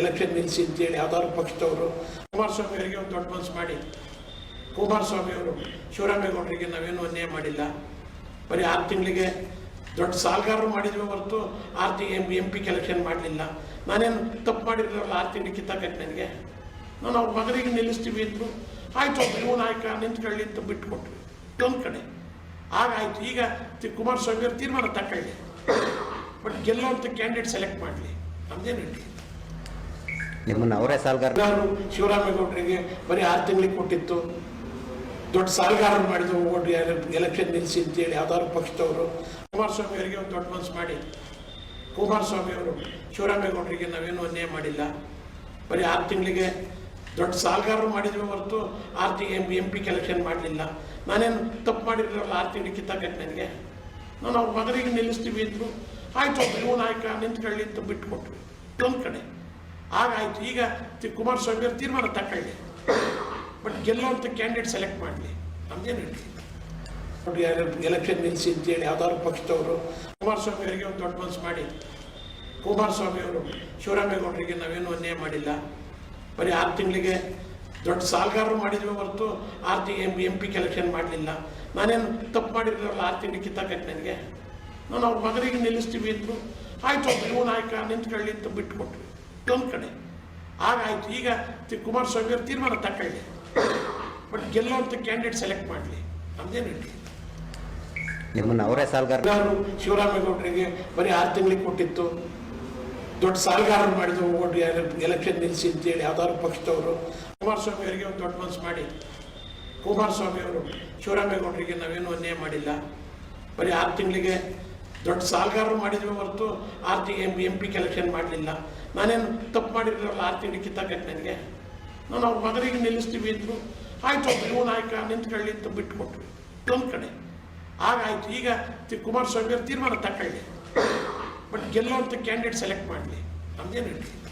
Election ನಿಲ್ಲಿಸಿ ಅಂತೇಳಿ ಯಾವ್ದಾದ್ರು ಪಕ್ಷದವರು. ಕುಮಾರಸ್ವಾಮಿ ಅವರಿಗೆ ಒಂದು ದೊಡ್ಡ ಮನಸ್ಸು ಮಾಡಿ. ಕುಮಾರಸ್ವಾಮಿ ಅವರು ಶಿವರಾಮೇಗೌಡರಿಗೆ ನಾವೇನು ಅನ್ಯಾಯ ಮಾಡಿಲ್ಲ. ಬರೀ ಆರು ತಿಂಗಳಿಗೆ ದೊಡ್ಡ ಸಾಲಗಾರರು ಮಾಡಿದ್ವಿ ಹೊರತು ಆರು ತಿಂಗಳು ಎಂ ಪಿ ಎಲೆಕ್ಷನ್ ಮಾಡಲಿಲ್ಲ. ನಾನೇನು ತಪ್ಪು ಮಾಡಿದ್ರಲ್ಲ ಆರು ತಿಂಗಳಿಗೆ ಕಿತ್ತಾಕೈತೆ ನನಗೆ. ನಾನು ಅವ್ರ ಮಗನಿಗೆ ನಿಲ್ಲಿಸ್ತೀವಿ ಅಂದರು. ಆಯಿತು ನೀವು ನಾಯಕ, ನಿಂತ್ಕೊಳ್ಳಿ ಅಂತ ಬಿಟ್ಕೊಟ್ವಿ ಒಂದು ಕಡೆ. ಆಗಾಯಿತು ಈಗ ಕುಮಾರಸ್ವಾಮಿ ಅವರು ತೀರ್ಮಾನ ತಕ್ಕಳ್ಳಿ. ಬಟ್ ಗೆಲ್ಲುವಂಥ ಕ್ಯಾಂಡಿಡೇಟ್ ಸೆಲೆಕ್ಟ್ ಮಾಡಲಿ. ನಮ್ದೇನು ಹೇಳಿ ನಿಮ್ಮನ್ನ ಅವರೇ ಸಾಲ್ಗಾರ ನಾನು ಶಿವರಾಮೇಗೌಡರಿಗೆ ಬರೀ ಆರು ತಿಂಗಳಿಗೆ ಕೊಟ್ಟಿತ್ತು. ದೊಡ್ಡ ಸಾಲಗಾರರು ಮಾಡಿದ್ರು ಓಟ್ ಎಲೆಕ್ಷನ್ ನಿಲ್ಲಿಸಿ ಅಂತೇಳಿ ಯಾವ್ದಾದ್ರು ಪಕ್ಷದವರು. ಕುಮಾರಸ್ವಾಮಿ ಅವರಿಗೆ ಒಂದು ದೊಡ್ಡ ಮನಸ್ಸು ಮಾಡಿ. ಕುಮಾರಸ್ವಾಮಿ ಅವರು ಶಿವರಾಮೇಗೌಡರಿಗೆ ನಾವೇನು ಅನ್ಯಾಯ ಮಾಡಿಲ್ಲ. ಬರೀ ಆರು ತಿಂಗಳಿಗೆ ದೊಡ್ಡ ಸಾಲಗಾರರು ಮಾಡಿದ್ವಿ ಹೊರತು ಆರು ತಿ ಎಂ ಎಂ ಪಿ ಎಲೆಕ್ಷನ್ ಮಾಡಲಿಲ್ಲ. ನಾನೇನು ತಪ್ಪು ಮಾಡಿರಲಿಲ್ಲ ಆರು ತಿಂಗಳಿಗೆ ಕಿತ್ತಾಕೈತೆ ನನಗೆ. ನಾನು ಅವ್ರ ಮಗನಿಗೆ ನಿಲ್ಲಿಸ್ತೀವಿ ಅಂದರು. ಆಯಿತು ಒಬ್ಬ ಇವ ನಾಯಕ ನಿಂತ್ಕೊಳ್ಳಿ ಅಂತ ಬಿಟ್ಕೊಟ್ವಿ ಒಂದು ಕಡೆ. ಆಗಾಯ್ತು ಈಗ ಕುಮಾರಸ್ವಾಮಿ ಅವರು ತೀರ್ಮಾನ ತಗೊಳ್ಳಿ ಬಟ್ ಗೆಲ್ಲುವಂಥ ಕ್ಯಾಂಡಿಡೇಟ್ ಸೆಲೆಕ್ಟ್ ಮಾಡಲಿ. ನಮ್ದೇನು ಹೇಳಿ ಎಲೆಕ್ಷನ್ ನಿಲ್ಲಿಸಿ ಅಂತೇಳಿ ಯಾವ್ದಾದ್ರು ಪಕ್ಷದವರು ಕುಮಾರಸ್ವಾಮಿ ಅವರಿಗೆ ಒಂದು ದೊಡ್ಡ ಮನಸ್ಸು ಮಾಡಿ. ಕುಮಾರಸ್ವಾಮಿ ಅವರು ಶಿವರಾಮೇಗೌಡರಿಗೆ ನಾವೇನು ಅನ್ಯಾಯ ಮಾಡಿಲ್ಲ. ಬರೀ ಆರು ತಿಂಗಳಿಗೆ ದೊಡ್ಡ ಸಾಲಗಾರರು ಮಾಡಿದ್ವಿ ಹೊರತು ಆರು ತಿ ಎಂ ಎಂ ಪಿ ಕೆಲೆಕ್ಷನ್ ಮಾಡಲಿಲ್ಲ. ನಾನೇನು ತಪ್ಪು ಮಾಡಿದ್ರಲ್ಲ ಆರು ತಿಂಗಳಿಗೆ ಕಿತ್ತಾಕೈತೆ ನನಗೆ. ನಾನು ಅವ್ರ ಮಗನಿಗೆ ನಿಲ್ಲಿಸ್ತೀವಿ ಅಂದರು, ಆಯಿತು ಒಬ್ಬ ಇವ ನಾಯಕ, ನಿಂತ್ಕೊಳ್ಳಿ ಅಂತ ಬಿಟ್ಕೊಟ್ವಿ. ಒಂದು ಕಡೆ ಆಗಾಯ್ತು ಈಗ ಕುಮಾರಸ್ವಾಮಿ ಅವರು ತೀರ್ಮಾನ ತಗೊಳ್ಳಿ ಬಟ್ ಗೆಲ್ಲುವಂಥ ಕ್ಯಾಂಡಿಡೇಟ್ ಸೆಲೆಕ್ಟ್ ಮಾಡಲಿ. ನಮ್ದೇನು ನಿಮ್ಮನ್ನು ನಿಮ್ಮನ್ನ ಅವರೇ ಸಾಲ್ಗಾರ ನಾನು ಶಿವರಾಮೇಗೌಡರಿಗೆ ಬರೀ ಆರು ತಿಂಗಳಿಗೆ ಕೊಟ್ಟಿತ್ತು. ದೊಡ್ಡ ಸಾಲಗಾರರು ಮಾಡಿದ್ರು ಹೋಗೋಡ್ರಿ ಎಲೆಕ್ಷನ್ ನಿಲ್ಲಿಸಿ ಅಂತೇಳಿ ಯಾವ್ದಾದ್ರು ಪಕ್ಷದವರು. ಕುಮಾರಸ್ವಾಮಿ ಅವರಿಗೆ ಒಂದು ದೊಡ್ಡ ಮನಸ್ಸು ಮಾಡಿ. ಕುಮಾರಸ್ವಾಮಿ ಅವರು ಶಿವರಾಮೇಗೌಡರಿಗೆ ನಾವೇನು ಅನ್ಯಾಯ ಮಾಡಿಲ್ಲ. ಬರೀ ಆರು ತಿಂಗಳಿಗೆ ದೊಡ್ಡ ಸಾಲಗಾರರು ಮಾಡಿದ್ವಿ ಹೊರತು ಆರು ತಿ ಎಂ ಎಂ ಪಿ ಕಲೆಕ್ಷನ್ ಮಾಡಲಿಲ್ಲ. ನಾನೇನು ತಪ್ಪು ಮಾಡಿರಲಿಲ್ಲ ಆರು ತಿಂಗಳು ಕಿತ್ತಾಕೈತೆ ನನಗೆ ನಾನು ಅವ್ರ ನಿಲ್ಲಿಸ್ತೀವಿ ಅಂದರು. ಆಯ್ತು ಇವು ನಾಯಕ ನಿಂತ್ಕೊಳ್ಳಿ ಅಂತ ಬಿಟ್ಕೊಟ್ವಿ ಒಂದು ಕಡೆ. ಆಗಾಯ್ತು ಈಗ ಕುಮಾರಸ್ವಾಮಿ ಅವರು ತೀರ್ಮಾನ ತಗೊಳ್ಳಿ ಬಟ್ ಗೆಲ್ಲುವಂಥ ಕ್ಯಾಂಡಿಡೇಟ್ ಸೆಲೆಕ್ಟ್ ಮಾಡಲಿ. ನಮ್ದೇನು ಹೇಳಿ